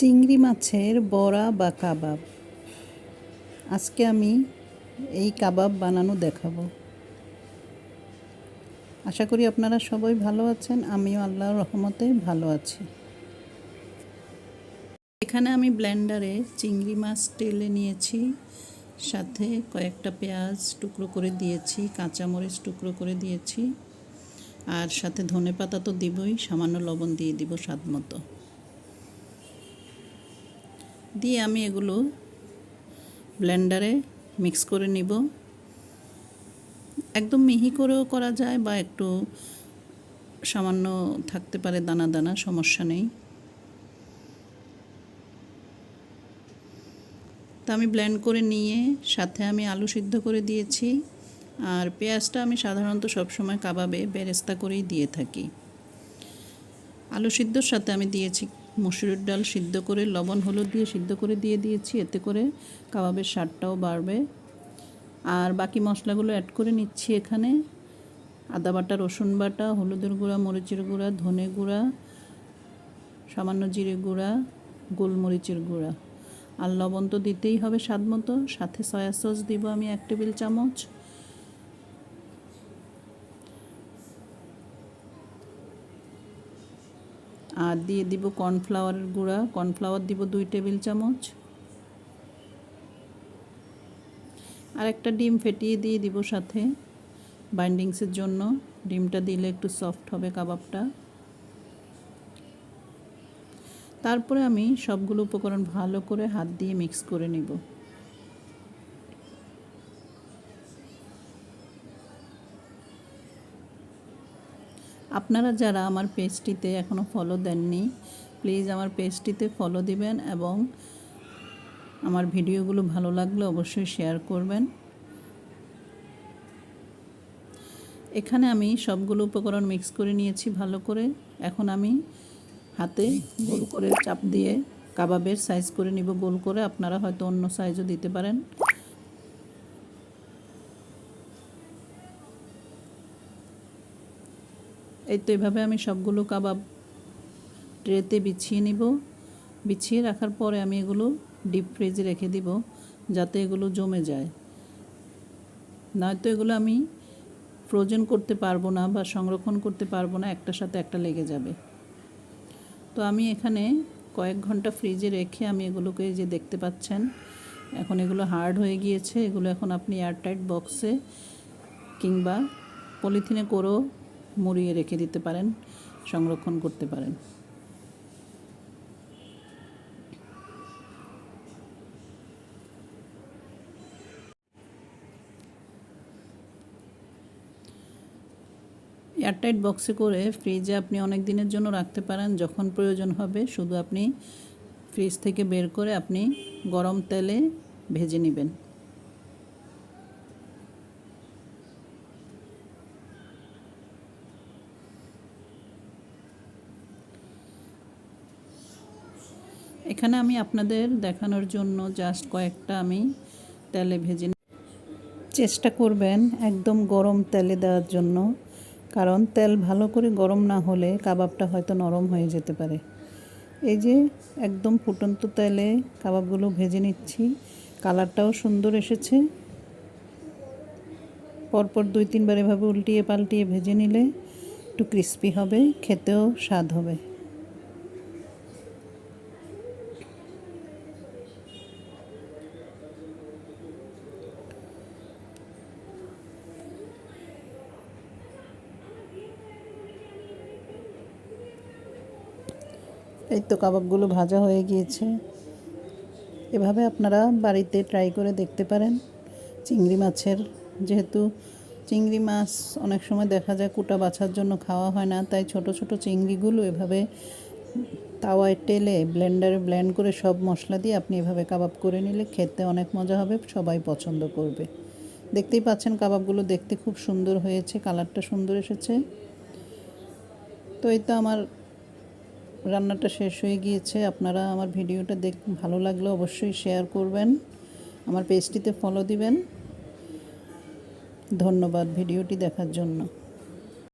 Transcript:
চিংড়ি মাছের বড়া বা কাবাব? আজকে আমি এই কাবাব বানানো দেখাবো। আশা করি আপনারা সবাই ভালো আছেন, আমিও আল্লাহর রহমতে ভালো আছি। এখানে আমি ব্লেন্ডারে চিংড়ি মাছ টেলে নিয়েছি, সাথে কয়েকটা পেঁয়াজ টুকরো করে দিয়েছি, কাঁচামরিচ টুকরো করে দিয়েছি, আর সাথে ধনে পাতা তো দিবই, সামান্য লবণ দিয়ে দিব স্বাদ মতো। দিয়ে আমি এগুলো ব্লেন্ডারে মিক্স করে নিব। একদম মিহি করেও করা যায় বা একটু সামান্য থাকতে পারে দানা দানা, সমস্যা নেই। তা আমি ব্লেন্ড করে নিয়ে সাথে আমি আলু সিদ্ধ করে দিয়েছি। আর পেঁয়াজটা আমি সাধারণত সবসময় কাবাবে, বেরেস্তা করেই দিয়ে থাকি। আলু সিদ্ধর সাথে আমি দিয়েছি মসুরের ডাল সিদ্ধ করে, লবণ, হলুদ দিয়ে সিদ্ধ করে দিয়ে দিয়েছি। এতে করে কাবাবের স্বাদটাও বাড়বে। আর বাকি মশলাগুলো অ্যাড করে নিচ্ছি এখানে। আদা বাটা, রসুন বাটা, হলুদের গুঁড়া, মরিচের গুঁড়া, ধনে গুঁড়া, সামান্য জিরে গুঁড়া, গোলমরিচের গুঁড়া। আর লবণ তো দিতেই হবে স্বাদ মতো। সাথে সয়া সস দিব আমি এক টেবিল চামচ। আর দিয়ে দিব কর্নফ্লাওয়ারের গুঁড়া। কর্নফ্লাওয়ার দিব দুই টেবিল চামচ। আর একটা ডিম ফেটিয়ে দিয়ে দিব সাথে বাইন্ডিংসের জন্য। ডিমটা দিলে একটু সফট হবে কাবাবটা। তারপরে আমি সবগুলো উপকরণ ভালো করে হাত দিয়ে মিক্স করে নিব। আপনারা যারা আমার পেজটিতে এখনও ফলো দেননি প্লিজ আমার পেজটিতে ফলো দিবেন এবং আমার ভিডিওগুলো ভালো লাগলে অবশ্যই শেয়ার করবেন। এখানে আমি সবগুলো উপকরণ মিক্স করে নিয়েছি ভালো করে। এখন আমি হাতে গোল করে চাপ দিয়ে কাবাবের সাইজ করে নিব, গোল করে। আপনারা হয়তো অন্য সাইজও দিতে পারেন। এই তো এভাবে আমি সবগুলো কাবাব ট্রেতে বিছিয়ে নিব। বিছিয়ে রাখার পরে আমি এগুলো ডিপ ফ্রিজে রেখে দিব যাতে এগুলো জমে যায়। নয়তো এগুলো আমি ফ্রোজেন করতে পারব না বা সংরক্ষণ করতে পারব না, একটার সাথে একটা লেগে যাবে। তো আমি এখানে কয়েক ঘণ্টা ফ্রিজে রেখে আমি এগুলোকে যে দেখতে পাচ্ছেন, এখন এগুলো হার্ড হয়ে গিয়েছে। এগুলো এখন আপনি এয়ারটাইট বক্সে কিংবা পলিথিনে করেও মুড়িয়ে রেখে দিতে পারেন, সংরক্ষণ করতে পারেন। এয়ারটাইট বক্সে করে ফ্রিজে আপনি অনেক দিনের জন্য রাখতে পারেন, যখন প্রয়োজন হবে। শুধু আপনি ফ্রিজ থেকে বের করে আপনি গরম তেলে ভেজে নেবেন। এখানে আমি আপনাদের দেখানোর জন্য জাস্ট কয়েকটা আমি তেলে ভেজে চেষ্টা করবেন একদম গরম তেলে দেওয়ার জন্য, কারণ তেল ভালো করে গরম না হলে কাবাবটা হয়তো নরম হয়ে যেতে পারে। এই যে একদম ফুটন্ত তেলে কাবাবগুলো ভেজে নিচ্ছি, কালারটাও সুন্দর এসেছে। পরপর দুই তিনবার এভাবে উল্টিয়ে পাল্টিয়ে ভেজে নিলে একটু ক্রিস্পি হবে, খেতেও স্বাদ হবে। এই তো কাবাবগুলো ভাজা হয়ে গিয়েছে। এভাবে আপনারা বাড়িতে ট্রাই করে দেখতে পারেন। চিংড়ি মাছের, যেহেতু চিংড়ি মাছ অনেক সময় দেখা যায় কুটা বাছার জন্য খাওয়া হয় না, তাই ছোট ছোট চিংড়িগুলো এভাবে তাওয়ায় টেলে ব্লেন্ডারে ব্লেন্ড করে সব মশলা দিয়ে আপনি এভাবে কাবাব করে নিলে খেতে অনেক মজা হবে, সবাই পছন্দ করবে। দেখতেই পাচ্ছেন কাবাবগুলো দেখতে খুব সুন্দর হয়েছে কালারটা সুন্দর এসেছে। তো এই তো আমার রান্নাটা শেষ হয়ে গিয়েছে। আপনারা আমার ভিডিওটা দেখ, ভালো লাগলে অবশ্যই শেয়ার করবেন। আমার পেজটিতে ফলো দিবেন। ধন্যবাদ ভিডিওটি দেখার জন্য।